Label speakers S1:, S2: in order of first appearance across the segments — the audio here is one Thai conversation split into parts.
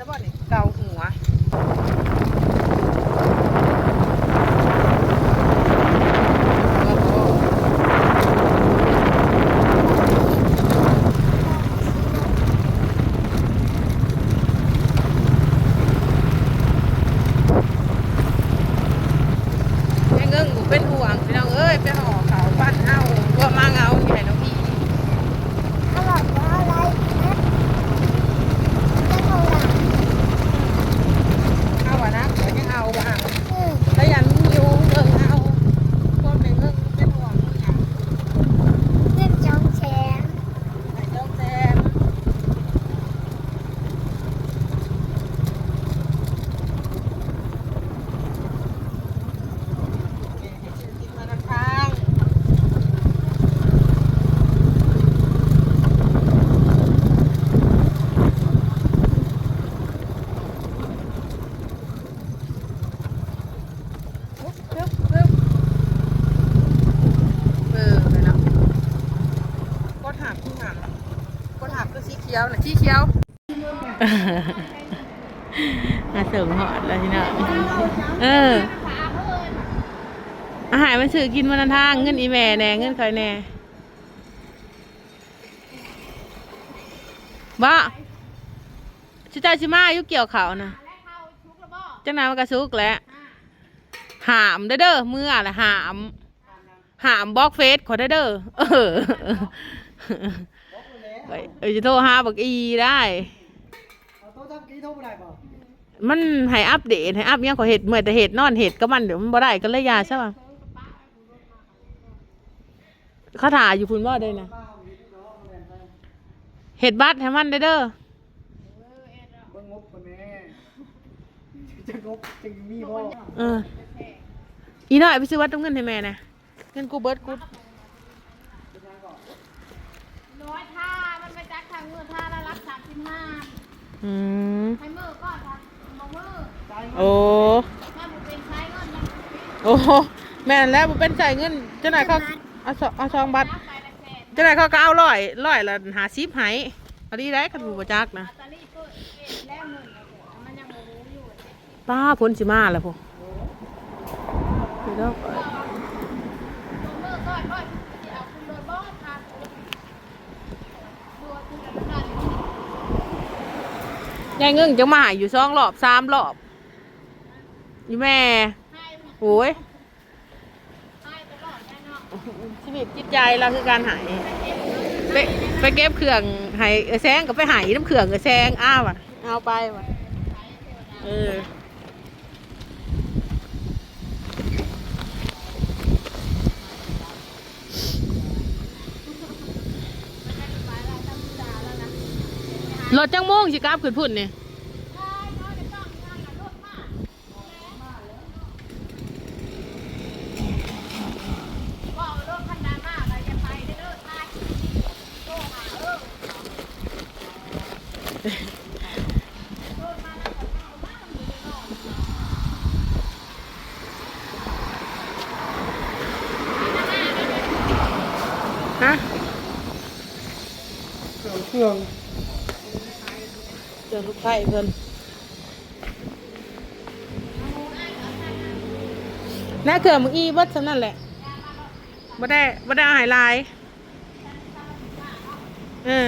S1: สองมือซะบ่นี่เกา เสริมหอดแล้วทีน่ะเออ อาหารมันซื้อกินวันละทาง เงินอีแม่แน่เงินคอยแน่บ้าชิตาชิมาอยุเกี่ยวเขาวนะจังนั้นมันกระซุกแล้วหามเด้อเด้อมืออะไรหามหามบล็อกเฟซขอเด้อเด้อเออไปเออจะโทรหาบักอีได้
S2: เอาโต๊ะทำกี้โต๊ะบ่ได้บ่
S1: มันให้อัปเดตให้อัพยังขอเห็ดเมื่อแต่เห็ดนอนเห็ดก็มันเดี๋ยวมันบ่ได้ก็เลยยาใช่ป่ะเขาถ่ายอยู่พุ่นบ่ได้นะ
S2: ป้าเอาอยู่ที่น้องแม่นไป
S1: เห็ดบัตรให้มันเด้อเด้อ
S2: เบิ่งงบคนแม่จะงบจะมีบ่
S1: เอออีน้อยไปซื้อวัดต้งเงินให้แม่นะเงินกูเบิร์ดกู
S3: ร้อยท่ามันไปจักทางมือท่าละรักสามสิบห้า
S1: อืม
S3: ใช้มือก่อนค่ะมองมือ
S1: โอ้โอ้แม่นแล้วบ่เป็นจ่เงินเจ้าไหนายเขาเอาสองเอาซองบัตร
S3: นับไปละแสน
S1: เจ้าไหนายเขาก็เอาร้อยร้อยละหาซิปให้เอาดีได้คันผู้บ่จักนะ
S3: ป้า
S1: พ้นสิมาแล้วพวกเดี๋ยวเด้อ
S3: ลงมือก่อนก่อนที่เอาคุณโดยบอสค่ะตัวคุณอัตรา
S1: ยเงิ่งจังมาหายอยู่สองรอบสามรอบ อยู่แม่โอ้ยชีวิตจิตใจเราคือการหายไปไปเก็บเครื่องหายแซงก็ไปหายน้ำเครื่องก็แซงอ้าวอะเอาไปว่ะเออรถจังโมงสิกลับขึ้นพุ่นนี่
S3: ว่ารถคันดามาเราจะไปได้เลิกทายโตหาเออ
S1: ฮะ
S2: เครื่องเครื่อง
S1: ส่เพิ่นน่าเกิดมึงอีวัดสำนั่นแหละบ่ได้บ่ได้หายลาย เออ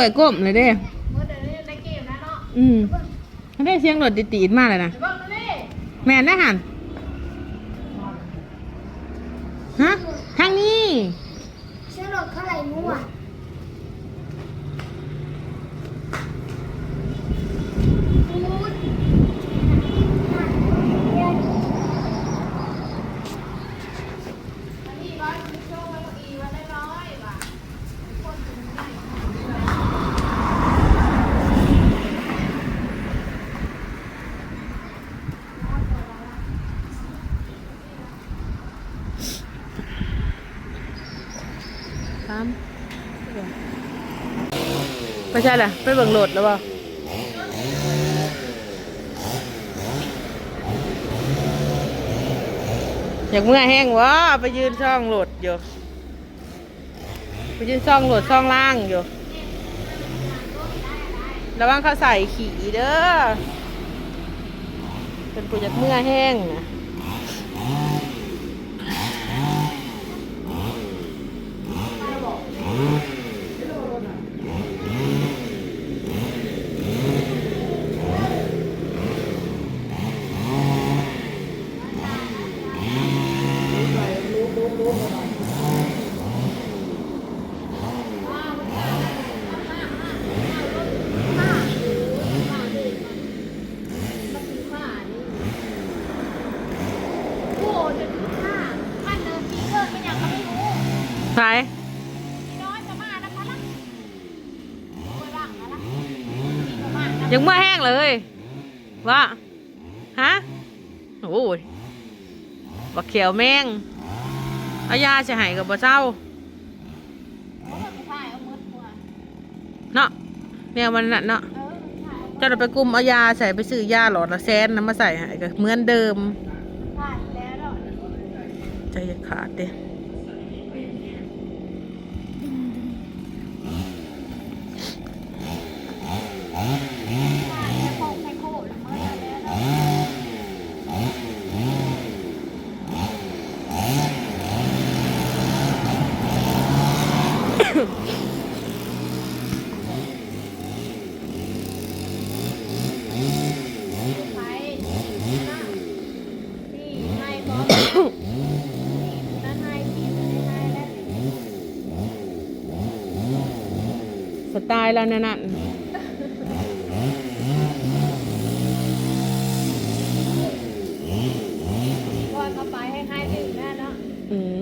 S3: ว
S2: ยก้
S1: มเลยเด้
S3: เมื่อเดี๋ยวนี้ในเกมนะเนาะ
S1: อืมมันได้เสียงรถตีดๆมากเลยนะ
S3: เดี๋ยวเบิ่งนะนี่
S1: แม่นได้หันฮะ ทางนี้
S4: เชื่อหรอกเท่าไหร่มั่วมูดเดี๋ยว
S3: อันนี้ร้อยมีโชคไว้กับอีไว้ได้ร้อยว่ะคนถึงได้
S1: สามไม่ใช่ล่ะไปเบิ่งโหลดแล้วเปล่าอยากเมื่อยแห้งวะไปยืนช่องโหลดอยู่ไปยืนช่องโหลดช่องล่างอยู่ระวังเขาใส่ขี่เด้อเป็นปูอยากเมื่อยแห้งนะ
S3: โอ้จะถึงห้าท่านเดินปีเกินไม่อยากก็ไม่รู้
S1: ใคร
S3: พี่น้อยจะมานะคะล่ะโอ้ยบ้างนะล่ะจะมานะ
S1: ยังเมื่อแห้งเลย ว่า ฮะ โอ้ยบักเขียวแมงอายาจะหายกับบ่เจ้า
S3: โอ้ยผู้ชายเนาะ
S1: เนี่ยมันนั่นเนาะ
S3: เจ้า
S1: เราไปกุมอายาใส่ไปซื้อยาหลอดละแสนน้ำมาใส่ให้ก็เหมือนเดิม
S3: ผ่านแล้ว
S1: ใจขาดเด้
S3: ผ่านแค่โคกแค่โคกแล้วเมื่อแล้วเนาะ ไปนี่ให้บอกนั่นให้ที่ให้แล้ว
S1: สไตล์เราเนี่ยนั่น
S3: ก่อนเอาไปให้ให้ดื่มแน่เนาะ
S1: อืม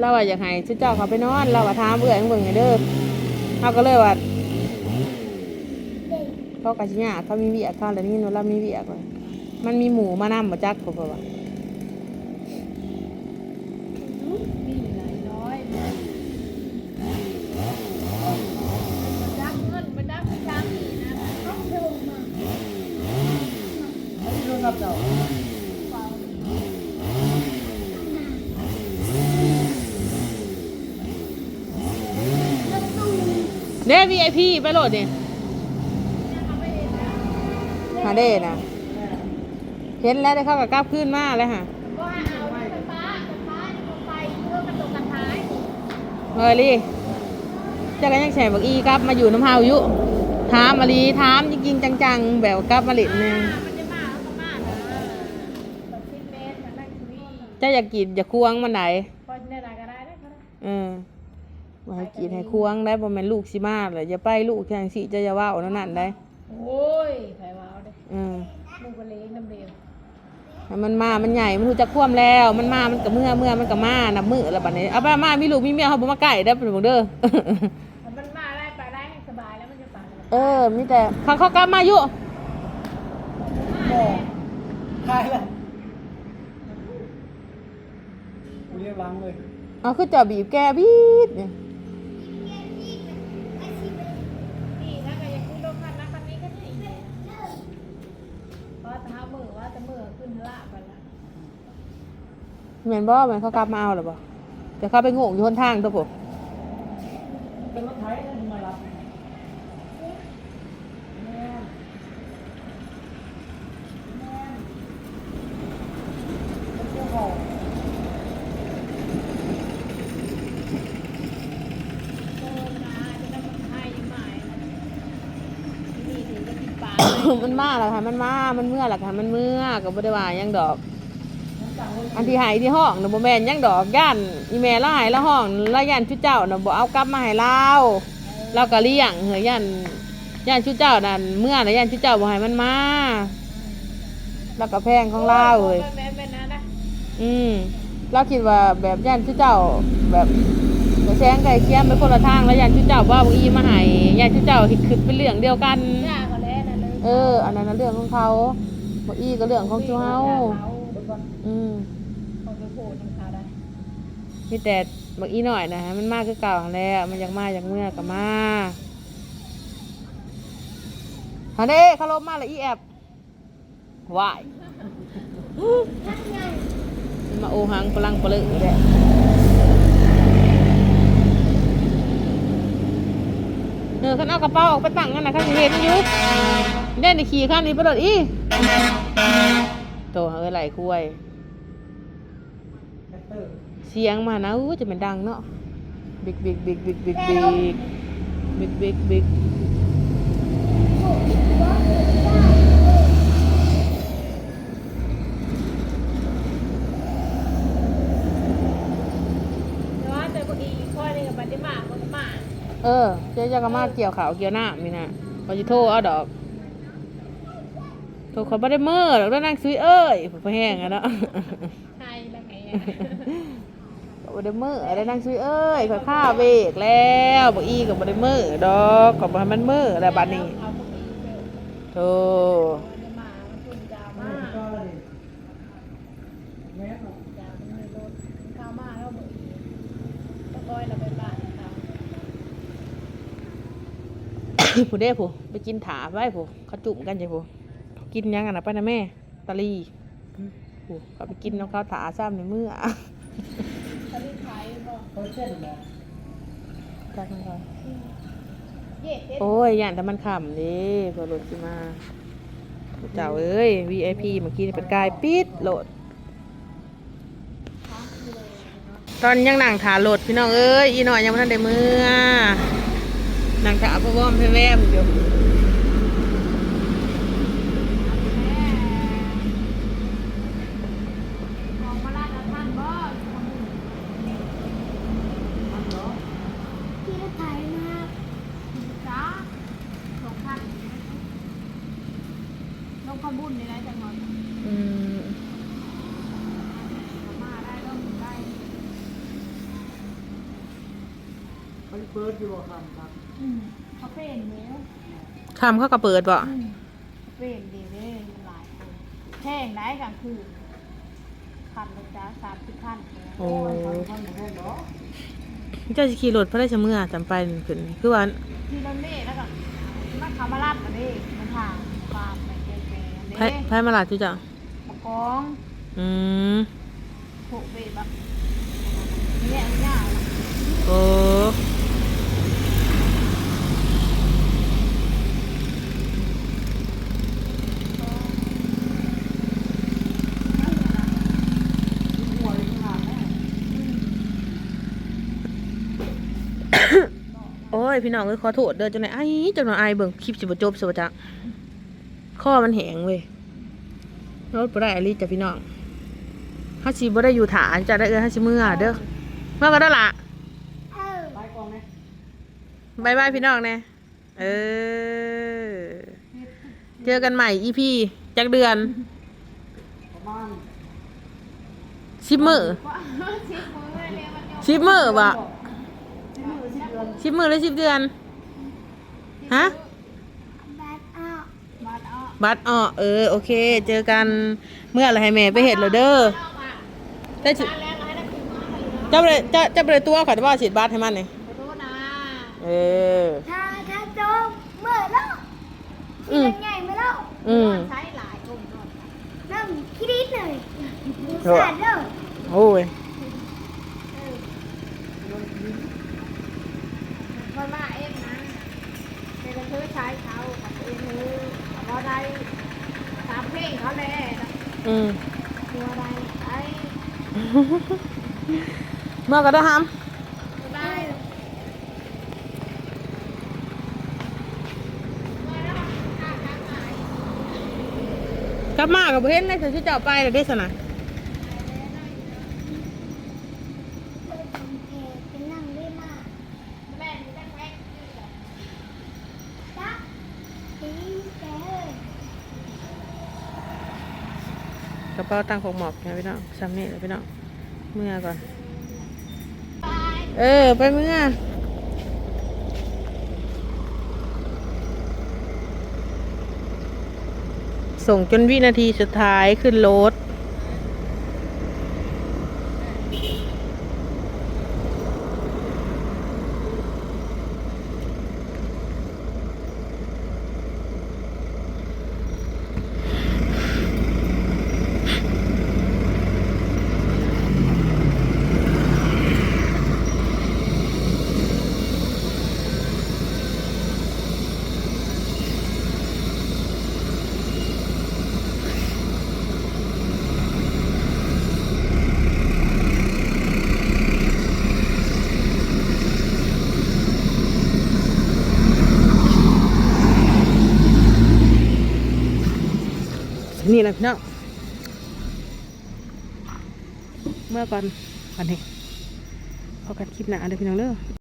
S1: เราอะอยากให้ชื่อเจ้าเขาไปนอนเราอะถามเบื่อให้เบิ่งให้เด้อเขาก็เลยว่าเขากะชิญาเขามีเวียกเขาแล้วนี่นเรามีเวียกเลยมันมีหมูมานำมาจักเขาบอกว่า
S3: มีหลายน้อยมันดักเงินมันดักช้างอีนะต้องเพิ่มมา
S2: ไม่รู้ครับเจ้า
S1: เด้วีไอพีไปโหลดเนี่ยหาเด้นะเห็นแล้วได้เข้ากับกราบขึ้นมา
S3: กเลงไปเพื่ะ
S1: เฮ้ยลี่จ้าก็ยังแฉบักอีกลับมาอยู่น้ำเฮาอยู่ถามมาลีถามจริงๆจังๆ แบบกลับมาลิดเนี่ย
S3: จะ
S1: อยากกินอยากควงมันไหน
S3: อจะได้ก็ได้ได้ก็ได้
S1: เออ ว่าให้กินให้ควงได้บ่แม่นลูกสิมาเลยอย่าไปลูกแข่งสิจะอย่าเว้านั่นนั่นได้
S3: โอ้ยไผว่าเอาเด้
S1: อืม
S3: ลูกก็เลี้ยงน้ำเดียว
S1: ให้มันมา มันใหญ่ มันรู้จักความแล้ว มันมา มันก็เมื่อเมื่อ มันก็มานับมือแล้วบัดนี้เอาไปมามีลูกมีเมียเขาบ่มาใกล้ได้อเพิ่นบอกเด้อ
S3: ถ้ามันมาได้ไปได้สบายแล้วมันจะไป
S1: เออ มีแต่เขาเขากลับมาอยู่
S2: บ่ตายแล้วกูเรียกล้างเลย
S1: เอาคือเจะบีบแกบีดเนี่ย
S3: นี่ถ้าก็ยังขึ้นรถคันนั้นคันนี้ก็ได้อีกเพราะถ้ามือว่าจะมือขึ้นละไปละ
S1: แมนบ่แมนเขากลับมาเอาหรือบ่เดี๋ยวเขาไปโงงอยู่หนทางตัวผม
S2: เป็นรถไถมารับแม่แม่รถเจ้าของ
S3: โอ้นะจะได้มาให้ยังไงนี่ถึงจะกินปลา
S1: มันมาแล้วค่ะ มันมา มันเมื่อแล้วค่ะ มันเมื่อก็บ่ได้ว่าหยังดอก อันที่ใหายที่ห้องน่ะบ่แม่นหยังดอกย่านอีแม่ละหายละห้องละย่านชุดเจ้าน่ะบ่เอากลับมาให้เราเราก็เลี้ยงเหือย่านย่านชุดเจ้านั่นเมื่อน่ะย่านชุดเจ้าบ่ให้มันมาแล้วก็แพงของเราเว้ย
S3: แม่แม่นะนะ
S1: อืมเราคิดว่าแบบย่านชุดเจ้าแบบกระแสงไก่เคียมไปคนละทางแล้วย่านชุดเจ้าว่าบ่อีมาให้ย่านชุดเจ้าเฮ็ดคือเป็นเรื่องเดียวกัน
S3: ย่าก็แล้วนั่นเลย
S1: เอออันนั้นน่ะเรื่องของเขาบ่อีก็เรื่องของชูเฮา อืม
S3: เขาจะโผล่ทางเขาได้
S1: มีแต่บางอีหน่อยนะฮะมันมากคือเก่าหั้นแหล้วมันอยากมาอยากเมื่อกับมาฮันเด้เขาลบมาแล้วอีแอบวายมันมาโอหังพลังปลึกอีกแล้วเออขันเอากระเป๋าออกไปตั้งกันนะขันสิเห็นอยู่เด่นในขี่ข้างนี้ไปโดดอีโตเอ้ยไหลคุย
S2: แท็ก เตอร์
S1: เสียงมานะอู้จะเป็นดังเนาะบิ๊กบิ๊กบิ๊กบิ๊กบิ๊กบิ๊กบิ๊กบิ๊กบิ๊ก
S3: แต่ว่าแต่พอดีข้อนี้กับปฏิมาปฏิมา
S1: เออเจ๊จะกมาเกี่ยวขาวเกี่ยวหน้ามีนะพอจะโทรเอาดอกโทรเขาไม่ได้เมื่อหรอกแล้วนั่งซุยเอ้ยพอแห้งอะเนาะ
S3: ใช่แล้วไง
S1: กับบไดเมอร์อะไรนางซุยเอ้ยข่อยข้าเบกแล้วบอกอีกับบไดเมอร์ดอกกับบให้มันเมอ
S3: ร์อะไรบ้านนี้โธ่
S1: ผู้เด้ผู้ไปกินถาไว้ผู้เขาจุ่มกันใช่ผู้กินยังอะนะป้านะแม่ตะลี ผู้เขาไปกินน้องเขาถาซ้ำในเมื่อ
S3: เขาได้ขายบอก
S2: เขาเส้นบ่
S1: จักมันก่อน
S3: เย็ดเด็ด
S1: โอ้ยย่านแต่มันขำดิพอรถสิมาเจ้าเอ้ย VIP เมื่อกี้นี่เป็นกายปิดโหลด ตอนยังนั่งถาโหลดพี่น้องเอ้ยอีหน่อยยังไม่ทันได้เมื่อนั่งถาพะวอมพะแวมอยู่
S3: ของมาลาดท่านบ่
S4: ที่รถไถมา
S3: จ้าสองพันลงขบุญนี่ได้จังหวัด
S1: อืม
S3: มาได้ลงได้
S2: เขาเปิด อยู่บ่ครับครับ
S3: อืมเขาเป็นเนี้ย
S1: คำเขาก็เปิดบ่
S3: อืมเป็นดีเลยหลายคนแห้งได้กลางคืนพันเลยจ้าสามสิบพัน
S1: โอ้
S2: ท่านบ่แม่นเนาะ
S1: เจ้าจะขี่รถพระราชเมื่อจำไปขึ้นคือว่า
S3: ที่รถเมล์แล้วก็มันขามาลาดกันเด้มันทางฟาร์มไปเจอแก
S1: ไพ่
S3: เด้
S1: ไพ่มาลาดจุจ้ะ
S3: มะกอง
S1: อืม
S3: โผเบบักเนี่ยเนี่ย
S1: โอ้โอ้ ยพี่น้องเอ้ยขอโทษเด้อจังไหนไอ้จังหน่อยไอเบิ่งคลิปสิบจบสิบจักข้อมันแหงเว้ยรถบ่ได้อลิจ้ะพี่น้องฮาสิบ่ได้อยู่ฐานจะได้เอ้ยฮาสิเมื่อเด้อเมื่อก็ได้ละบายบายพี่น้องแน่เออ เจอกันใหม่อีพีจักเดือนชิปมือ
S3: ชิปมือเลยมันยก
S1: ชิปมือบ่
S2: สิบมือสิบเดือน
S1: ชิปมือหรือชิปเดือนฮะ
S4: แบดอ้าว
S3: บัดเอา
S1: บัตรอ้อเออ โอเค เจอกันเมื่ออะไรให้แม่ไปเห็ดเลยเด้อ
S3: เอามา
S1: ได้สิ
S3: ตาแรงให้ได้กินมาเลยเนาะ
S1: เจ้าไปเลยเจ้าเจ้าไปเลยตัวขอจะว่าฉีดบัตรให้มันนี่
S3: ขอโทษนะ
S1: เออ
S4: ถ้าถ้าโจมเมื่อแล้ว
S1: อื
S4: ที่
S1: ม
S4: ใหญ่มาแล้ว
S1: อืม
S3: ใช้หลายกลุ่มก่อน
S4: น้ำคิดิดเลย
S1: โอ้
S4: สาดเลย
S1: โอ้ย
S3: คนมาเองนะเป็นกระเทยใช้เขากับเองเลยพอได้ตามเพลงเขาเลยนะ
S1: อืม
S3: ตัวใดไอ้
S1: เมื่อก็ได้ท
S3: ตัวใดำ
S1: กลับมากับเห็นเลยจะเจ้าไปเลยได้สนะ
S4: เป็นนั่งได้มาก
S3: แม่มีแม่แม่
S4: จ้ะตีแกเลย
S1: กระเป๋าตังค์ของหมอกนะพี่น้องซ้ำนี่เลยพี่น้องเมื่อก่อน เออ ไปเมื่อส่งจนวินาทีสุดท้ายขึ้นรถ เลยพี่น้องเมื่อก่อนวันนี้พอกันคลิปหนาเลยพี่น้องเด้อ